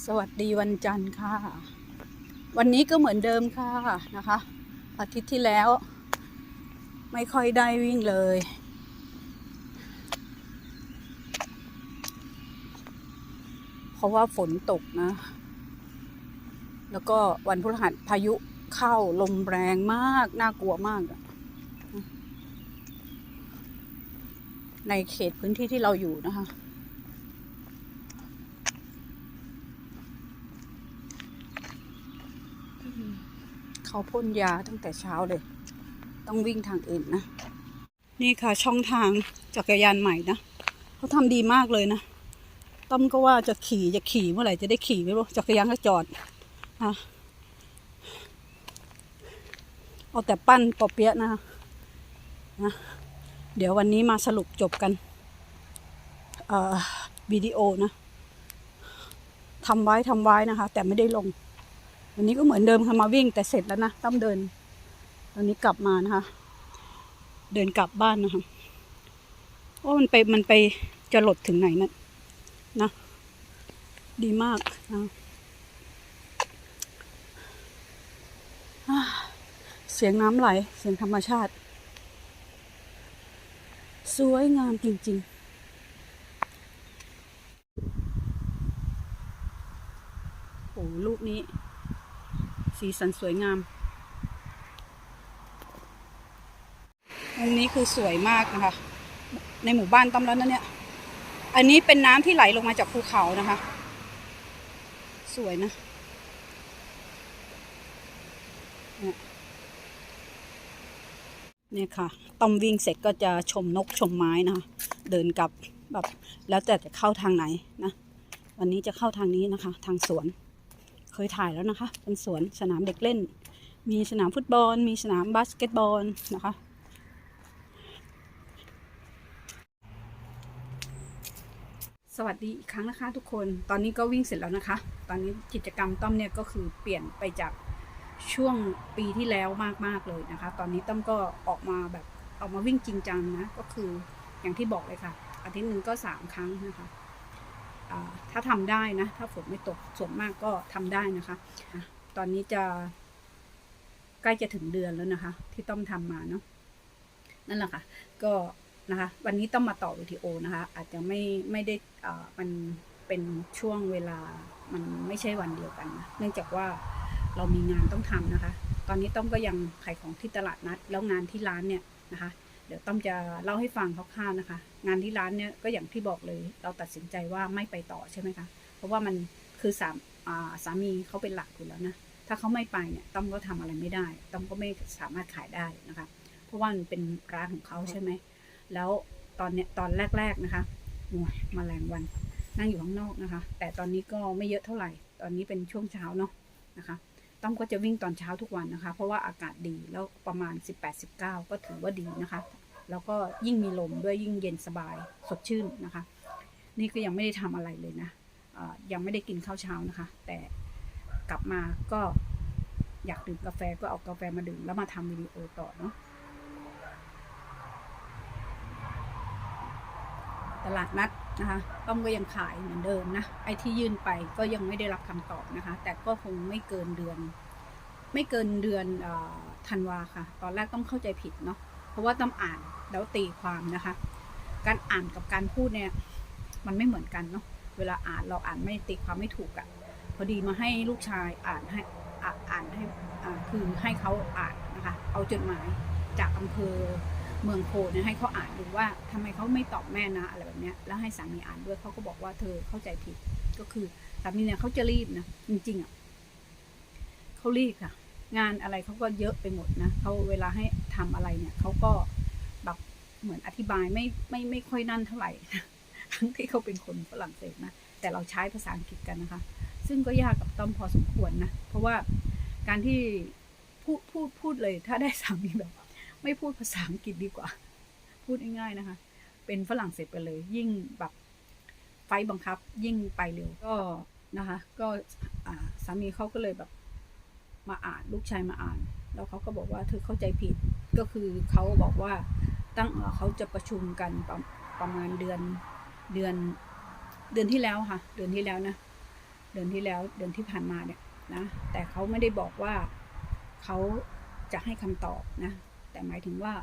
สวัสดีวันจันทร์ค่ะ วันนี้ก็เหมือนเดิมค่ะนะคะ อาทิตย์ที่แล้ว ไม่ค่อยได้วิ่งเลย เพราะว่าฝนตกนะ แล้วก็วันพฤหัสพายุเข้าลมแรงมาก น่ากลัวมาก ในเขตพื้นที่ที่เราอยู่นะคะ เขาพ่นยาตั้งแต่เช้าเลย ต้องวิ่งทางอื่นนะ นี่ค่ะช่องทางจักรยานใหม่นะเขาทำดีมากเลยนะต้อมก็ว่าจะขี่จะขี่เมื่อไหร่จะได้ขี่ไม่รู้จักรยานก็จอดฮะเอาแต่ปั้นปอเปี๊ยะนะคะนะเดี๋ยววันนี้มาสรุปจบกันเอ่อวิดีโอนะทำไว้ทำไว้นะคะ แต่ไม่ได้ลง วันนี้ก็เหมือนเดิมค่ะมาวิ่งแต่เสร็จแล้วนะต้องเดิน ตอนนี้กลับมานะคะ เดินกลับบ้านนะคะว่ามันไปมันไปจะหลดถึงไหนนะนะ ดีมากนะเสียงน้ำไหลเสียงธรรมชาติ สวยงามจริง ๆโอ้ลูกนี้ สีสันสวยงาม อันนี้คือสวยมากนะคะ ในหมู่บ้านต้อมแล้วนะเนี่ย อันนี้เป็นน้ำที่ไหลลงมาจากภูเขานะคะ สวยนะเนี่ยค่ะ ต้อมวิ่งเสร็จก็จะชมนกชมไม้นะคะเดินกลับแบบแล้วแต่จะเข้าทางไหนนะ วันนี้จะเข้าทางนี้นะคะ ทางสวน เคยถ่ายแล้วนะคะ เป็นสวนสนามเด็กเล่น มีสนามฟุตบอล มีสนามบาสเกตบอลนะคะ สวัสดีอีกครั้งนะคะทุกคน ตอนนี้ก็วิ่งเสร็จแล้วนะคะ ตอนนี้กิจกรรมต้อมเนี่ยก็คือเปลี่ยนไปจากช่วงปีที่แล้วมากๆเลยนะคะ ตอนนี้ต้อมก็ออกมาแบบออกมาวิ่งจริงจังนะ ก็คืออย่างที่บอกเลยค่ะ อาทิตย์หนึ่งก็สามครั้งนะคะ ถ้าทำได้นะ ถ้าฝนไม่ตกส่วนมากก็ทำได้นะคะ ตอนนี้จะใกล้จะถึงเดือนแล้วนะคะ ที่ต้องทำมาเนาะนั่นแหละค่ะ ก็นะคะ วันนี้ต้องมาต่อวิดีโอนะคะ อาจจะไม่ไม่ได้อ่ามันเป็นช่วงเวลามันไม่ใช่วันเดียวกันนะเนื่องจากว่าเรามีงานต้องทำนะคะ ตอนนี้ต้อมก็ยังขายของที่ตลาดนัด แล้วงานที่ร้านเนี่ยนะคะ เดี๋ยวต้อมจะเล่าให้ฟังคร่าวๆนะคะ งานที่ร้านเนี่ยก็อย่างที่บอกเลย เราตัดสินใจว่าไม่ไปต่อใช่ไหมคะ เพราะว่ามันคือสามาสามีเขาเป็นหลักอยู่แล้วนะ ถ้าเขาไม่ไปเนี่ยต้อมก็ทำอะไรไม่ได้ ต้อมก็ไม่สามารถขายได้นะคะ เพราะว่ามันเป็นร้านของเขาใช่ไหม แล้วตอนเนี้ยตอนแรก ๆนะคะโอ้ยมาแรงวันนั่งอยู่ข้างนอกนะคะ แต่ตอนนี้ก็ไม่เยอะเท่าไหร่ ตอนนี้เป็นช่วงเช้าเนาะนะคะ ต้อมก็จะวิ่งตอนเช้าทุกวันนะคะ เพราะว่าอากาศดีแล้วประมาณ 18-19 ก็ถือว่าดีนะคะ แล้วก็ยิ่งมีลมด้วยยิ่งเย็นสบายสดชื่นนะคะ นี่ก็ยังไม่ได้ทำอะไรเลยนะยังไม่ได้กินข้าวเช้านะคะ แต่กลับมาก็อยากดื่มกาแฟก็เอากาแฟมาดื่มแล้วมาทำวิดีโอต่อเนาะตลาดนัด นะคะต้อมก็ยังขายเหมือนเดิมนะไอ้ที่ยื่นไปก็ยังไม่ได้รับคำตอบนะคะ แต่ก็คงไม่เกินเดือน ไม่เกินเดือนธันวาค่ะ ตอนแรกต้องเข้าใจผิดเนาะเพราะว่าต้องอ่านแล้วตีความนะคะ การอ่านกับการพูดเนี่ย มันไม่เหมือนกันเนาะเวลาอ่านเราอ่านไม่ตีความไม่ถูกอะ่ะพอดีมาให้ลูกชายอ่านให้อ่านให้คือให้เขาอ่านนะคะ เอาจดหมายจากอำเภอ เมืองโพเนี่ยให้เขาอ่านดูว่าทำไมเขาไม่ตอบแม่นะอะไรแบบเนี้ยแล้วให้สามีอ่านด้วยเขาก็บอกว่าเธอเข้าใจผิด ก็คือสามีเนี่ยเขาจะรีบนะจริงๆอะเขารีบค่ะ งานอะไรเขาก็เยอะไปหมดนะเขาเวลาให้ทำอะไรเนี่ยเขาก็แบบเหมือนอธิบายไม่ไม่ไม่ค่อยนั่นเท่าไหร่ทั้งที่เขาเป็นคนฝรั่งเศสนะแต่เราใช้ภาษาอังกฤษกันนะคะ ซึ่งก็ยากกับต้อมพอสมควรนะเพราะว่าการที่พูดพูดพูดเลย ถ้าได้สามีแบบ ไม่พูดภาษาอังกฤษดีกว่า พูดง่ายๆนะคะ เป็นฝรั่งเศสไปเลย ยิ่งแบบไฟบังคับ ยิ่งไปเร็วก็นะคะ ก็สามีเขาก็เลยแบบมาอ่านลูกชายมาอ่าน แล้วเขาก็บอกว่าเธอเข้าใจผิดก็คือเขาบอกว่าตั้งเขาจะประชุมกันประประมาณเดือนเดือนเดือนที่แล้วค่ะ เดือนที่แล้วนะ เดือนที่แล้วเดือนที่ผ่านมาเนี่ยนะแต่เขาไม่ได้บอกว่าเขาจะให้คำตอบนะ หมายถึงว่า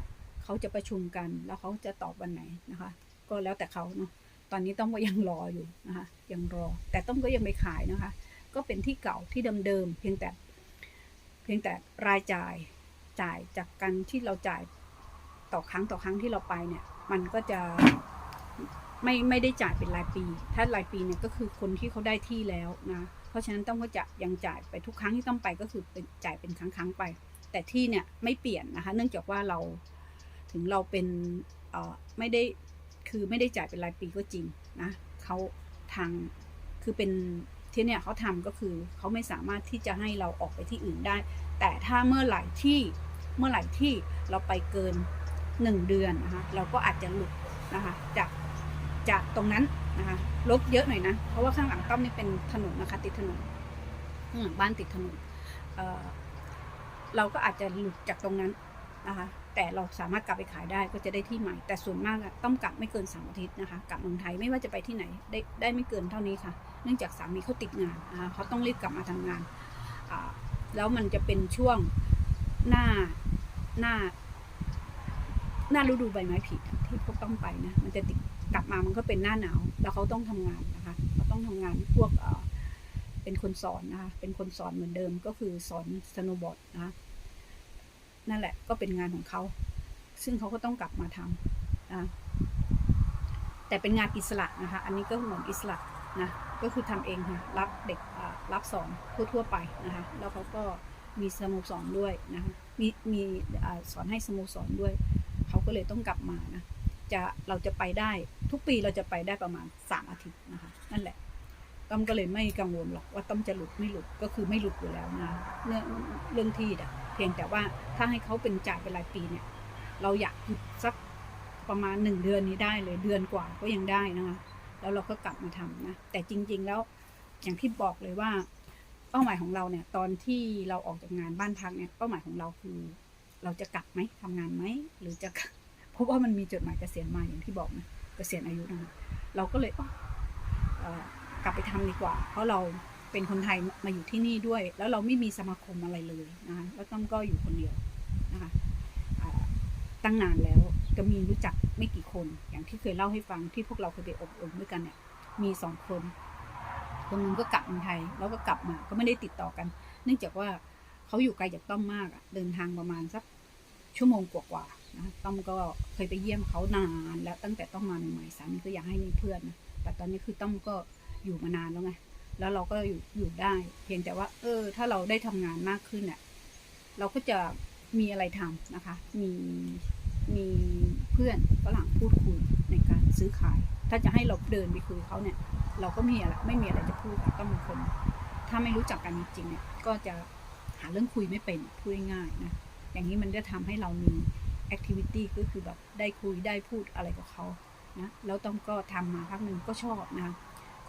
เขาจะประชุมกัน แล้วเขาจะตอบวันไหนนะคะ ก็แล้วแต่เขาเนาะตอนนี้ต้องก็ยังรออยู่นะคะยังรอ แต่ต้องก็ยังไม่ขายนะคะ ก็เป็นที่เก่าที่เดิมๆเพียงแต่ เพียงแต่รายจ่ายจ่ายจากการที่เราจ่ายต่อครั้งต่อครั้งที่เราไปเนี่ย มันก็จะไม่ไม่ได้จ่ายเป็นรายปี ถ้ารายปีเนี่ยก็คือคนที่เขาได้ที่แล้วนะ เพราะฉะนั้นต้องก็จะยังจ่ายไปทุกครั้งที่ต้องไปก็คือเป็นจ่ายเป็นครั้งครั้งๆไป แต่ที่เนี่ยไม่เปลี่ยนนะคะ เนื่องจากว่าเราถึงเราเป็นไม่ได้คือไม่ได้จ่ายเป็นรายปีก็จริงนะเขาทางคือเป็นที่เนี่ยเขาทำก็คือเขาไม่สามารถที่จะให้เราออกไปที่อื่นได้ แต่ถ้าเมื่อไหร่ที่เมื่อไหร่ที่เราไปเกินหนึ่งเดือนนะคะเราก็อาจจะหลุดนะคะจากจากตรงนั้นนะคะลบเยอะหน่อยนะ เพราะว่าข้างหลังต้อมนี่เป็นถนนนะคะติดถนนข้างหลังบ้านติดถนน เราก็อาจจะหลุดจากตรงนั้นนะคะ แต่เราสามารถกลับไปขายได้ก็จะได้ที่ใหม่ แต่ส่วนมากต้องกลับไม่เกินสามอาทิตย์นะคะ กลับเมืองไทยไม่ว่าจะไปที่ไหนได้ได้ไม่เกินเท่านี้ค่ะ เนื่องจากสามีเขาติดงานนะคะเขาต้องรีบกลับมาทำงานแล้วมันจะเป็นช่วงหน้าหน้า หน้าฤดูใบไม้ผลิที่พวกต้องไปนะ มันจะติดกลับมามันก็เป็นหน้าหนาว แล้วเขาต้องทำงานนะคะเขาต้องทำงานพวกเอ่อ เป็นคนสอนนะคะเป็นคนสอนเหมือนเดิมก็คือสอนสโนบอร์ดนะนั่นแหละก็เป็นงานของเขา ซึ่งเขาก็ต้องกลับมาทำนะแต่เป็นงานอิสระนะคะ อันนี้ก็เหมือนอิสระนะก็คือทำเองค่ะรับเด็กรับสอนทั่วๆไปนะคะแล้วเขาก็มีสโมสรด้วยนะคะมีมีสอนให้สโมสรด้วย เขาก็เลยต้องกลับมานะจะเราจะไปได้ทุกปีเราจะไปได้ประมาณสามอาทิตย์นะคะนั่นแหละ ต้อมก็เลยไม่กังวลหรอกว่าต้อมจะหลุดไม่หลุดก็คือไม่หลุดอยู่แล้วนะเรื่องเรื่องที่อะเพียงแต่ว่าถ้าให้เขาเป็นจ่ายเป็นรายปีเนี่ย เราอยากหยุดสักประมาณหนึ่งเดือนนี้ได้เลยเดือนกว่าก็ยังได้นะคะแล้วเราก็กลับมาทำนะ แต่จริง ๆ แล้วอย่างที่บอกเลยว่า เป้าหมายของเราเนี่ย ตอนที่เราออกจากงานบ้านพักเนี่ยเป้าหมายของเราคือ เราจะกลับไหมทำงานไหมหรือจะเพราะว่ามันมีจดหมายเกษียณมาอย่างที่บอกนะเกษียณอายุนะคะเราก็เลยอ่อ กลับไปทำดีกว่า เพราะเราเป็นคนไทยมาอยู่ที่นี่ด้วย แล้วเราไม่มีสมาคมอะไรเลยนะคะแล้วต้อมก็อยู่คนเดียวนะคะตั้งนานแล้วก็มีรู้จักไม่กี่คน อย่างที่เคยเล่าให้ฟังที่พวกเราเคยไปอบรมด้วยกันเนี่ย มีสองคนคนนึงก็กลับเมืองไทย แล้วก็กลับมาก็ไม่ได้ติดต่อกัน เนื่องจากว่าเขาอยู่ไกลจากต้อมมากเดินทางประมาณสักชั่วโมงกว่าๆนะต้อมก็เคยไปเยี่ยมเขานาน แล้วตั้งแต่ต้องมาใหม่ๆสามีก็อยากให้มีเพื่อนนะแต่ตอนนี้คือต้อมก็ อยู่มานานแล้วไงแล้วเราก็อยู่อยู่ได้ เพียงแต่ว่า เออ ถ้าเราได้ทำงานมากขึ้นเนี่ยเราก็จะมีอะไรทำนะคะ มีมีเพื่อนฝรั่งพูดคุยในการซื้อขาย ถ้าจะให้เราเดินไปคุยเขาเนี่ย เราก็มีอะไรไม่มีอะไรจะพูดต้องเป็นคน ถ้าไม่รู้จักกันจริงเนี่ย ก็จะหาเรื่องคุยไม่เป็นพูดง่ายๆนะ อย่างนี้มันจะทำให้เรามีแอคทิวิตี้ก็คือแบบได้คุยได้พูดอะไรกับเขานะ แล้วต้องก็ทำมาพักหนึ่งก็ชอบนะคะ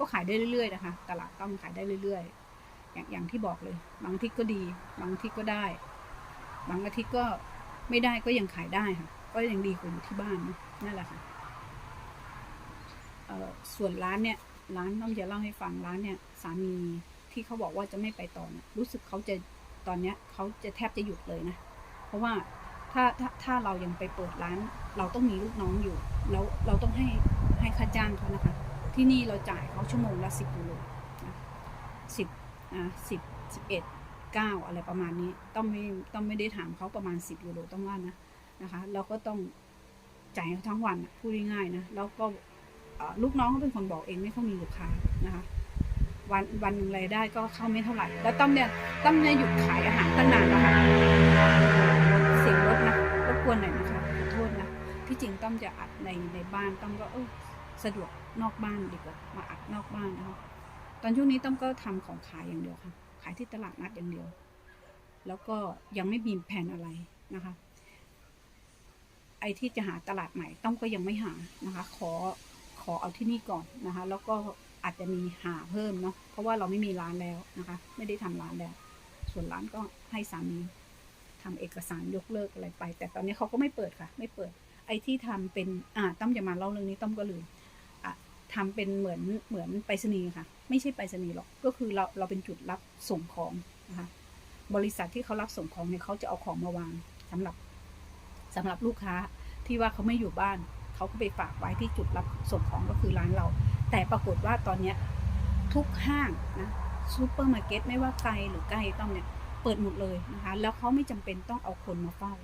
ก็ขายได้เรื่อยๆนะคะ ตลาดต้องขายได้เรื่อยๆ อย่างอย่างที่บอกเลย บางทิตย์ก็ดี บางทิตย์ก็ได้ บางอาทิตย์ก็ไม่ได้ก็ยังขายได้ค่ะ ก็ยังดีกว่าอยู่ที่บ้านนั่นแหละค่ะส่วนร้านเนี่ยร้านต้องจะเล่าให้ฟังร้านเนี่ยสามีที่เขาบอกว่าจะไม่ไปต่อนี่ยรู้สึกเขาจะตอนเนี้ยเขาจะแทบจะหยุดเลยนะ เพราะว่าถ้าถ้าถ้าเรายังไปเปิดร้าน เราต้องมีลูกน้องอยู่ แล้วเราต้องให้ให้ค่าจ้างเขานะคะ ที่นี่เราจ่ายเขาชั่วโมงละสิบยูโรสิบอ่าสิบสิบเอ็ดเก้าอะไรประมาณนี้ ต้องไม่ต้องไม่ได้ถามเขาประมาณสิบยูโรต้องว่านะนะคะแล้วก็ต้องจ่ายเขาทั้งวันพูดง่ายๆนะแล้วก็ลูกน้องเขาเป็นคนบอกเองไม่ค่อยมีลูกค้านะคะวันวันหนึ่งรายได้ก็เข้าไม่เท่าไหร่ แล้วต้อมเนี่ยต้อมเนี่ยหยุดขายอาหารตั้งนานแล้วค่ะเสียงรถนะรบกวนหน่อยนะคะขอโทษนะที่จริงต้อมจะอัดในในบ้านต้อมก็เออสะดวก นอกบ้านดีกว่า มาอัดนอกบ้านนะคะ ตอนช่วงนี้ต้อมก็ทำของขายอย่างเดียวค่ะ ขายที่ตลาดนัดอย่างเดียว แล้วก็ยังไม่มีแผนอะไรนะคะ ไอ้ที่จะหาตลาดใหม่ต้องก็ยังไม่หานะคะ ขอขอเอาที่นี่ก่อนนะคะ แล้วก็อาจจะมีหาเพิ่มเนาะ เพราะว่าเราไม่มีร้านแล้วนะคะ ไม่ได้ทำร้านแล้ว ส่วนร้านก็ให้สามีทำเอกสารยกเลิกอะไรไป แต่ตอนนี้เขาก็ไม่เปิดค่ะ ไม่เปิด ไอ้ที่ทำเป็น อ่าต้อมจะมาเล่าเรื่องนี้ต้อมก็ลืม ทำเป็นเหมือนเหมือนไปรษณีย์ค่ะ ไม่ใช่ไปรษณีย์หรอก ก็คือเราเราเป็นจุดรับส่งของนะคะ บริษัทที่เขารับส่งของเนี่ยเขาจะเอาของมาวางสำหรับสำหรับลูกค้าที่ว่าเขาไม่อยู่บ้าน เขาก็ไปฝากไว้ที่จุดรับส่งของก็คือร้านเรา แต่ปรากฏว่าตอนเนี้ยทุกห้างนะซูเปอร์มาร์เก็ตไม่ว่าไกลหรือใกล้ต้องเนี่ยเปิดหมดเลยนะคะ แล้วเขาไม่จำเป็นต้องเอาคนมาเฝ้า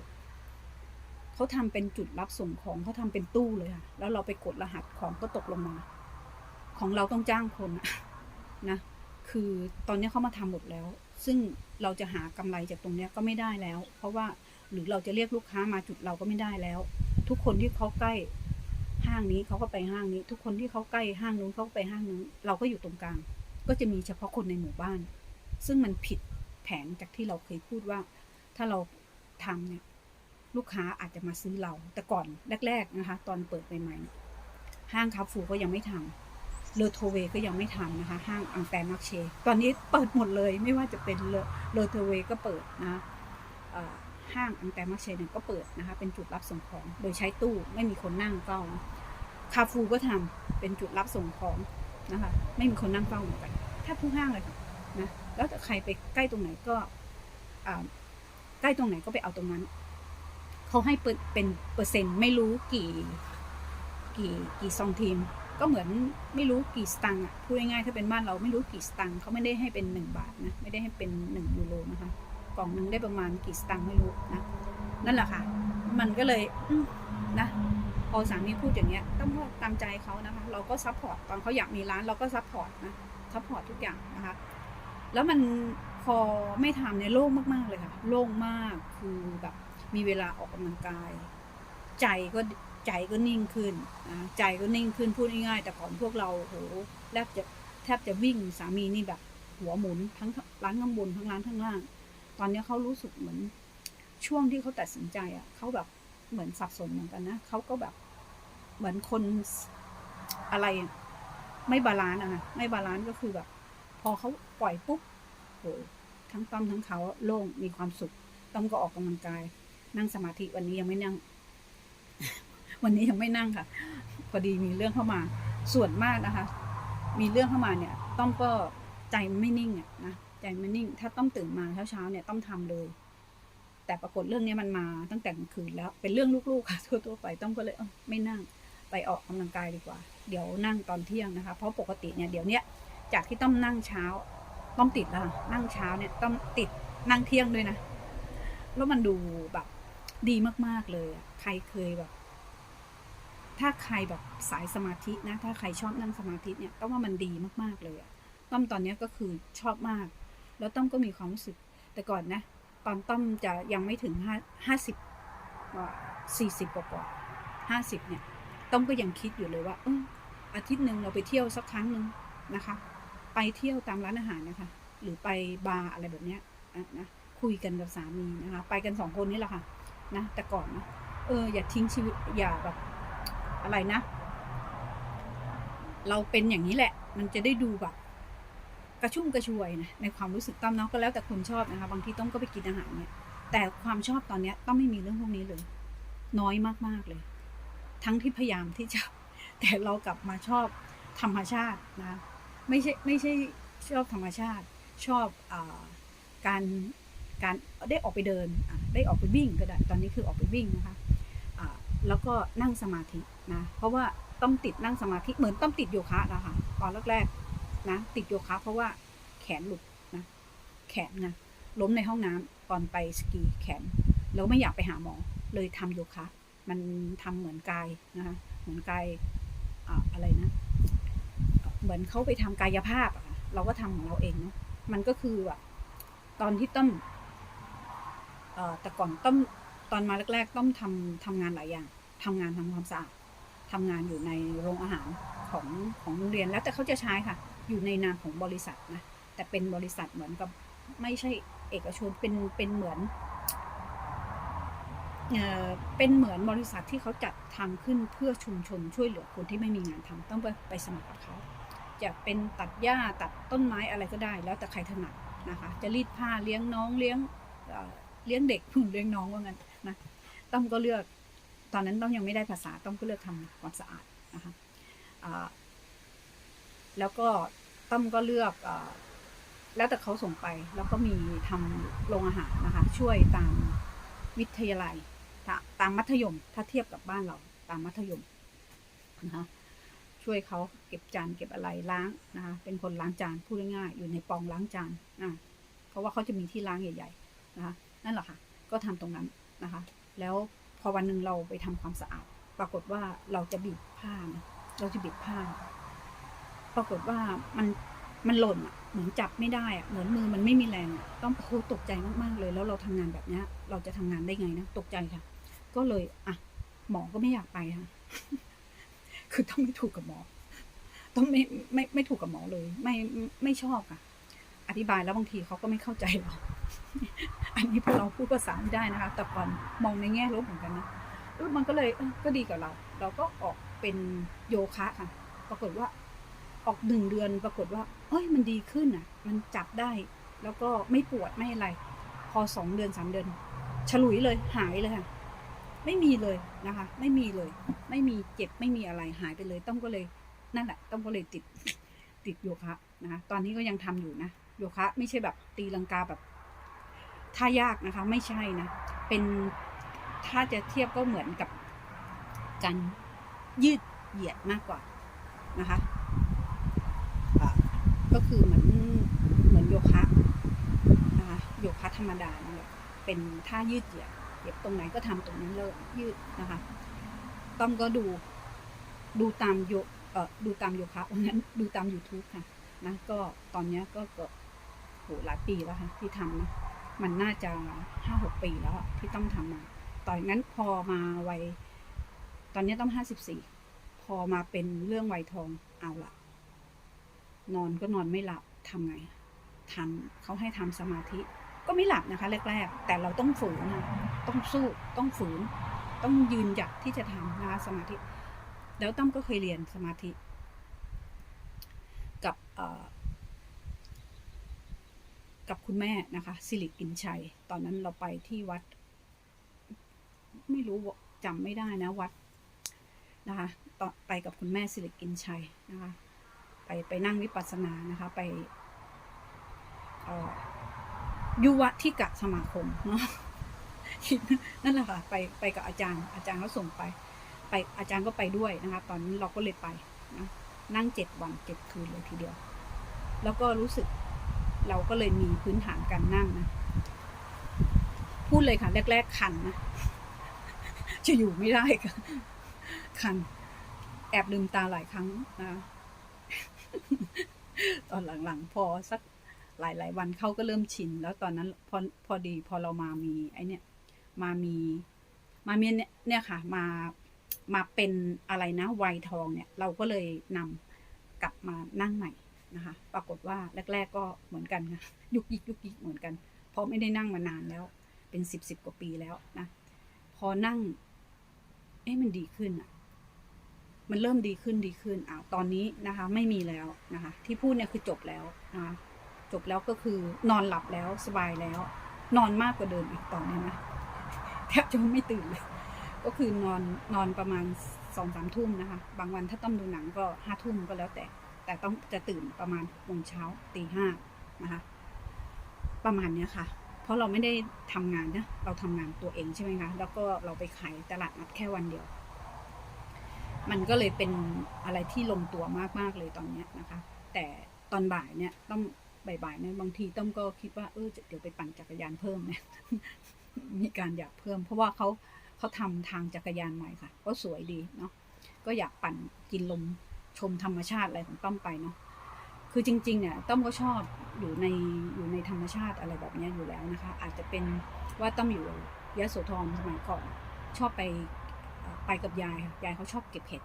เขาทำเป็นจุดรับส่งของเขาทำเป็นตู้เลยค่ะ แล้วเราไปกดรหัสของก็ตกลงมา ของเราต้องจ้างคนนะ คือตอนนี้เขามาทำหมดแล้ว ซึ่งเราจะหากำไรจากตรงเนี้ก็ไม่ได้แล้ว เพราะว่าหรือเราจะเรียกลูกค้ามาจุดเราก็ไม่ได้แล้ว ทุกคนที่เขาใกล้ห้างนี้เขาก็ไปห้างนี้ ทุกคนที่เขาใกล้ห้างนู้นเขาไปห้างนู้นเราก็อยู่ตรงกลาง ก็จะมีเฉพาะคนในหมู่บ้าน ซึ่งมันผิดแผนจากที่เราเคยพูดว่า ถ้าเราทำเนี่ยลูกค้าอาจจะมาซื้อเรา แต่ก่อนแรก ๆนะคะ ตอนเปิดใหม่ๆห้างคาฟูก็ยังไม่ทำ เลอโทเวก็ยังไม่ทำนะคะ ห้างอังแปรมักเช ตอนนี้เปิดหมดเลยไม่ว่าจะเป็นเลอเลอโทเวก็เปิดนะห้างอังแปรมักเชเนี่ยก็เปิดนะคะ เป็นจุดรับส่งของ โดยใช้ตู้ไม่มีคนนั่งเฝ้าคาฟูก็ทำเป็นจุดรับส่งของนะคะ ไม่มีคนนั่งเฝ้าเหมือนกันแทบทุกห้างเลยค่ะนะแล้วใครไปใกล้ตรงไหนก็ใกล้ตรงไหนก็ไปเอาตรงนั้นเขาให้เปิดเป็นเปอร์เซ็นต์ไม่รู้กี่กี่กี่ซองทีม ก็เหมือนไม่รู้กี่สตังค์อะพูดง่ายๆถ้าเป็นบ้านเราไม่รู้กี่สตังค์เขาไม่ได้ให้เป็นหนึ่งบาทนะไม่ได้ให้เป็นหนึ่งยูโรนะคะกล่องหนึ่งได้ประมาณกี่สตังค์ไม่รู้นะนั่นแหละค่ะ มันก็เลยนะพอสามีพูดอย่างเงี้ยต้องตามใจเขานะคะ เราก็ซัพพอร์ตตอนเขาอยากมีร้านเราก็ซัพพอร์ตนะซัพพอร์ตทุกอย่างนะคะ แล้วมันพอไม่ทำเนี่ยโล่งมากๆเลยค่ะ โล่งมากคือแบบมีเวลาออกกำลังกาย ใจก็ ใจก็นิ่งขึ้นนะใจก็นิ่งขึ้นพูดง่ายๆ แต่ก่อนพวกเราโหแทบจะแทบจะวิ่งสามีนี่แบบ หัวหมุนทั้งร้านข้างบนทั้งร้านข้างล่าง ตอนนี้เขารู้สึกเหมือน ช่วงที่เขาตัดสินใจอะเขาแบบเหมือนสับสนเหมือนกันนะเขาก็แบบเหมือนคนอะไรไม่บาลานซ์อะนะไม่บาลานซ์ก็คือแบบ พอเขาปล่อยปุ๊บโหทั้งต้อมทั้งเขาโล่งมีความสุขต้อมก็ออกกำลังกาย นั่งสมาธิวันนี้ยังไม่นั่ง วันนี้ยังไม่นั่งค่ะพอดีมีเรื่องเข้ามา ส่วนมากนะคะ มีเรื่องเข้ามาเนี่ย ต้อมก็ใจมันไม่นิ่งอะนะใจไม่นิ่ง ถ้าต้อมตื่นมาเช้าๆเนี่ยต้อมทำเลย แต่ปรากฏเรื่องนี้มันมาตั้งแต่กลางคืนแล้ว เป็นเรื่องลูกๆค่ะทั่วๆไปต้อมก็เลยเออไม่นั่งไปออกกำลังกายดีกว่า เดี๋ยวนั่งตอนเที่ยงนะคะ เพราะปกติเนี่ยเดี๋ยวเนี้ยจากที่ต้อมนั่งเช้า ต้อมติดละนั่งเช้าเนี่ยต้อมติดนั่งเที่ยงด้วยนะ แล้วมันดูแบบดีมากๆเลย ใครเคยแบบ ถ้าใครแบบสายสมาธินะ ถ้าใครชอบนั่งสมาธิเนี่ยต้องว่ามันดีมากๆเลยอะต้อมตอนนี้ก็คือชอบมาก แล้วต้อมก็มีความรู้สึก แต่ก่อนนะ ตอนต้อมจะยังไม่ถึงห้าห้าสิบสี่สิบกว่าห้าสิบเนี่ย ต้อมก็ยังคิดอยู่เลยว่าเอออาทิตย์หนึ่งเราไปเที่ยวสักครั้งหนึ่งนะคะ ไปเที่ยวตามร้านอาหารนะคะ หรือไปบาร์อะไรแบบเนี้ยนะนะคุยกันกับสามีนะคะ ไปกันสองคนนี่แหละค่ะนะแต่ก่อนนะเอออย่าทิ้งชีวิตอย่าแบบ อะไรนะ เราเป็นอย่างนี้แหละ มันจะได้ดูแบบกระชุ่มกระชวยนะในความรู้สึกต้อมเนาะก็แล้วแต่คนชอบนะคะ บางทีต้อมก็ไปกินอาหารเนี่ย แต่ความชอบตอนเนี้ยต้อมไม่มีเรื่องพวกนี้เลย น้อยมากๆเลย ทั้งที่พยายามที่จะ แต่เรากลับมาชอบธรรมชาตินะไม่ใช่ไม่ใช่ชอบธรรมชาติ ชอบอการการได้ออกไปเดินได้ออกไปวิ่งก็ได้ ตอนนี้คือออกไปวิ่งนะคะ แล้วก็นั่งสมาธินะ เพราะว่าต้องติดนั่งสมาธิเหมือนต้องติดโยคะนะคะตอนแรกๆนะติดโยคะ เพราะว่าแขนหลุดนะแขนนะล้มในห้องน้ำตอนไปสกีแขน แล้วไม่อยากไปหาหมอเลยทำโยคะ มันทำเหมือนกายนะคะเหมือนกายอ่าอะไรนะเหมือนเขาไปทำกายภาพอะเราก็ทำของเราเองเนาะมันก็คือแบบตอนที่ต้อมแต่ก่อนต้อม ตอนมาแรก ๆ ต้อมทำทำงานหลายอย่างทำงานทำความสะอาดทำงานอยู่ในโรงอาหารของของโรงเรียนแล้วแต่เขาจะใช้ค่ะ อยู่ในนามของบริษัทนะแต่เป็นบริษัทเหมือนกับไม่ใช่เอกชนเป็นเป็นเหมือนเอ่อเป็นเหมือนบริษัทที่เขาจัดทำขึ้นเพื่อชุมชนช่วยเหลือคนที่ไม่มีงานทำต้องไปไปสมัครกับเขาจะเป็นตัดหญ้าตัดต้นไม้อะไรก็ได้ แล้วแต่ใครถนัดนะคะ จะรีดผ้าเลี้ยงน้องเลี้ยงเลี้ยงเด็กเลี้ยงน้องว่างั้น ต้อมก็เลือก ตอนนั้นต้อมยังไม่ได้ภาษาต้อมก็เลือกทำความสะอาดนะคะแล้วก็ต้อมก็เลือกอแล้วแต่เขาส่งไป แล้วก็มีทำโรงอาหารนะคะ ช่วยตามวิทยาลัยตามมัธยม ถ้าเทียบกับบ้านเราตามมัธยมนะคะช่วยเขาเก็บจานเก็บอะไรล้างนะคะเป็นคนล้างจานพูดง่ายๆอยู่ในปองล้างจานอะเพราะว่าเขาจะมีที่ล้างใหญ่ๆนะคะนั่นแหละค่ะ ก็ทำตรงนั้นนะคะ แล้วพอวันหนึ่งเราไปทำความสะอาด ปรากฏว่าเราจะบีบผ้านะเราจะบีบผ้า ปรากฏว่ามันมันหล่นอะ เหมือนจับไม่ได้อะ เหมือนมือมันไม่มีแรงอะต้องโอ้ตกใจมากๆเลย แล้วเราทำงานแบบเนี้ย เราจะทำงานได้ไงนะตกใจค่ะ ก็เลยอะหมอก็ไม่อยากไปค่ะ คือต้องไม่ถูกกับหมอ ต้องไม่ไม่ไม่ถูกกับหมอเลย ไม่ไม่ชอบค่ะ อธิบายแล้วบางทีเขาก็ไม่เข้าใจเรา อันนี้พอเราพูดภาษาไม่ได้นะคะ แต่ก่อนมองในแง่ลบเหมือนกันนะเออมันก็เลยเออก็ดีกับเรา เราก็ออกเป็นโยคะค่ะ ปรากฏว่าออกหนึ่งเดือนปรากฏว่าเอ้ยมันดีขึ้นอะ มันจับได้ แล้วก็ไม่ปวดไม่อะไร พอสองเดือนสามเดือนฉลุยเลยหายเลยค่ะ ไม่มีเลยนะคะ ไม่มีเลย ไม่มีเจ็บไม่มีอะไรหายไปเลย ต้องก็เลยนั่นแหละ ต้องก็เลยติดติดโยคะนะคะตอนนี้ก็ยังทำอยู่นะโยคะ ไม่ใช่แบบตีลังกาแบบ ท่ายากนะคะ ไม่ใช่นะ เป็นถ้าจะเทียบก็เหมือนกับการยืดเหยียดมากกว่านะคะอะก็คือเหมือนเหมือนโยคะนะคะโยคะธรรมดานั่นแหละเป็นท่ายืดเหยียดเหยียดตรงไหนก็ทำตรงนั้นเลยยืดนะคะ ต้อมก็ดูดูตามโยเอ่อดูตามโยคะวันนั้นดูตาม YouTube ค่ะนะก็ตอนเนี้ยก็เกือบโหหลายปีแล้วค่ะที่ทำนะ มันน่าจะห้าหกปีแล้วที่ต้องทำมาตอนนั้นพอมาวัยตอนนี้ต้องห้าสิบสี่พอมาเป็นเรื่องวัยทองเอาละนอนก็นอนไม่หลับทำไงทำเขาให้ทำสมาธิ ก็ไม่หลับนะคะแรกๆแต่เราต้องฝืนนะต้องสู้ต้องฝืน ต้องยืนหยัดที่จะทำนะคะสมาธิ แล้วต้อมก็เคยเรียนสมาธิ กับเอ่อ กับคุณแม่นะคะ สิริกินชัย ตอนนั้นเราไปที่วัด ไม่รู้ว่าจำไม่ได้นะวัดนะคะตอนไปกับคุณแม่สิริกินชัยนะคะ ไปไปนั่งวิปัสสนานะคะ ไปยุวทิกะสมาคมเนาะนั่นแหละค่ะไปไปกับอาจารย์ อาจารย์เขาส่งไป ไปอาจารย์ก็ไปด้วยนะคะ ตอนนั้นเราก็เลยไปนะนั่งเจ็ดวันเจ็ดคืนเลยทีเดียว แล้วก็รู้สึก เราก็เลยมีพื้นฐานการนั่งนะ พูดเลยค่ะ แรก ๆ คันนะ จะอยู่ไม่ได้ค่ะคัน แอบลืมตาหลายครั้งนะ ตอนหลัง ๆ พอสักหลาย ๆ วันเขาก็เริ่มชิน แล้วตอนนั้นพอพอดีพอเรามามี ไอเนี่ย มามี มามีเนี่ยเนี่ยค่ะ มามาเป็นอะไรนะวัยทองเนี่ย เราก็เลยนำกลับมานั่งใหม่ นะคะ ปรากฏว่าแรก ๆ ก็เหมือนกันนะยุกยิกยุกยิกเหมือนกัน เพราะไม่ได้นั่งมานานแล้ว เป็นสิบสิบกว่าปีแล้วนะ พอนั่ง เอ๊ะมันดีขึ้นอะ มันเริ่มดีขึ้นดีขึ้นอ่าตอนนี้นะคะ ไม่มีแล้วนะคะ ที่พูดเนี่ยคือจบแล้วนะคะจบแล้วก็คือนอนหลับแล้วสบายแล้ว นอนมากกว่าเดิมอีกตอนนี้นะแทบจะไม่ตื่นเลยก็คือนอนนอนประมาณสองสามทุ่มนะคะ บางวันถ้าต้องดูหนังก็ห้าทุ่มก็แล้วแต่ แต่ต้องจะตื่นประมาณโมงเช้าตีห้านะคะ ประมาณเนี้ยค่ะ เพราะเราไม่ได้ทำงานนะเราทำงานตัวเองใช่ไหมคะแล้วก็เราไปขายตลาดนัดแค่วันเดียว มันก็เลยเป็นอะไรที่ลงตัวมากๆเลยตอนเนี้ยนะคะ แต่ตอนบ่ายเนี่ยต้องบ่ายๆเนี่ยบางทีต้อมก็คิดว่าเออเดี๋ยวไปปั่นจักรยานเพิ่มเนี่ยมีการอยากเพิ่ม เพราะว่าเขาเขาทำทางจักรยานใหม่ค่ะ ก็สวยดีเนาะก็อยากปั่นกินลม ชมธรรมชาติอะไรของต้อมไปเนาะคือจริงๆเนี่ยต้อมก็ชอบอยู่ในอยู่ในธรรมชาติอะไรแบบนี้อยู่แล้วนะคะ อาจจะเป็นว่าต้อมอยู่ยะโสธรสมัยก่อน ชอบไปไปกับยายค่ะยายเขาชอบเก็บเห็ด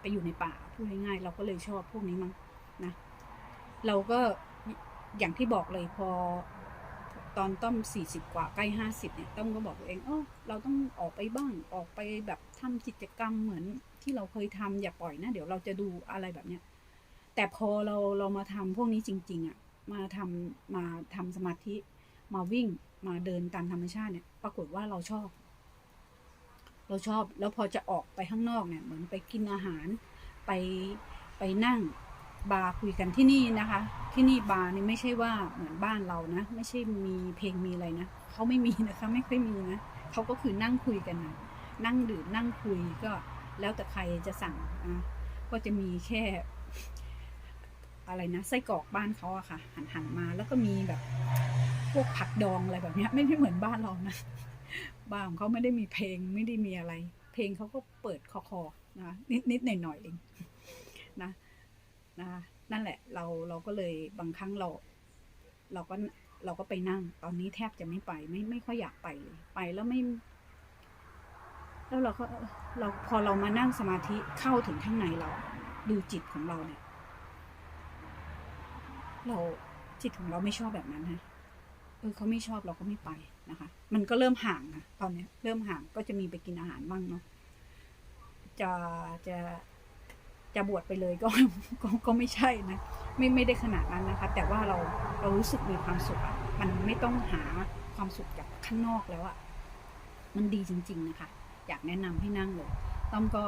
ไปอยู่ในป่าพูดง่ายๆเราก็เลยชอบพวกนี้มั้งนะเราก็อย่างที่บอกเลยพอ ตอนต้อมสี่สิบกว่าใกล้ห้าสิบเนี่ยต้อมก็บอกตัวเองเออเราต้องออกไปบ้างออกไปแบบทำกิจกรรมเหมือนที่เราเคยทำอย่าปล่อยนะ เดี๋ยวเราจะดูอะไรแบบเนี้ยแต่พอเราเรามาทำพวกนี้จริง ๆอะ่ะมาทำมาทำสมาธิมาวิ่งมาเดินตามธรรมชาติเนี่ยปรากฏว่าเราชอบ เราชอบแล้วพอจะออกไปข้างนอกเนี่ย เหมือนไปกินอาหารไปไปนั่ง บาร์คุยกันที่นี่นะคะ ที่นี่บาร์นี่ไม่ใช่ว่าเหมือนบ้านเรานะ ไม่ใช่มีเพลงมีอะไรนะเขาไม่มีนะคะไม่ค่อยมีนะเขาก็คือนั่งคุยกันนะนั่งดื่มนั่งคุยก็แล้วแต่ใครจะสั่งอะก็จะมีแค่ อะไรนะไส้กรอกบ้านเขาอะค่ะ หันหันๆมาแล้วก็มีแบบ พวกผักดองอะไรแบบนี้ไม่ได้เหมือนบ้านเรานะบ้านของเขาไม่ได้มีเพลงไม่ได้มีอะไร เพลงเขาก็เปิดคอๆนะนิดนิดหน่อยหน่อยๆเองนะ นะนั่นแหละเราเราก็เลยบางครั้งเรา เราก็เราก็ไปนั่ง ตอนนี้แทบจะไม่ไป ไม่ไม่ค่อยอยากไปเลยไปแล้วไม่ แล้วเราก็เราพอเรามานั่งสมาธิเข้าถึงข้างในเรา ดูจิตของเราเนี่ย เราจิตของเราไม่ชอบแบบนั้นนะเออเขาไม่ชอบเราก็ไม่ไปนะคะ มันก็เริ่มห่างอะตอนเนี้ยเริ่มห่างก็จะมีไปกินอาหารบ้างเนาะจะจะ จะบวชไปเลยก็ก็ก็ไม่ใช่นะไม่ไม่ได้ขนาดนั้นนะคะ แต่ว่าเราเรารู้สึกมีความสุขอะมันไม่ต้องหาความสุขจากข้างนอกแล้วอะมันดีจริง ๆ นะคะ อยากแนะนำให้นั่งเลย ต้อมก็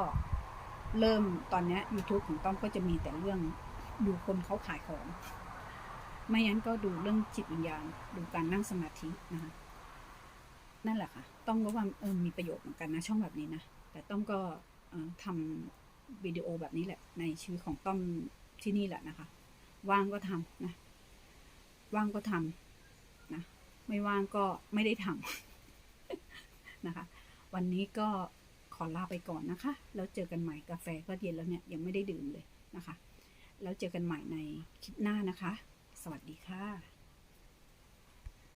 เริ่มตอนนี้ย YouTube ของต้อมก็จะมีแต่เรื่องดูคนเขาขายของ ไม่งั้นก็ดูเรื่องจิตวิญญาณ ดูการนั่งสมาธินะคะนั่นแหละค่ะ ต้องก็ว่าเออมีประโยชน์เหมือนกันนะช่องแบบนี้นะ แต่ต้องก็เอ่อทำ วิดีโอแบบนี้แหละ ในชีวิตของต้อมที่นี่แหละนะคะ ว่างก็ทำนะ ว่างก็ทำนะ ไม่ว่างก็ไม่ได้ทำนะคะ วันนี้ก็ขอลาไปก่อนนะคะ แล้วเจอกันใหม่กาแฟก็เย็นแล้วเนี่ยยังไม่ได้ดื่มเลยนะคะ แล้วเจอกันใหม่ในคลิปหน้านะคะ สวัสดีค่ะ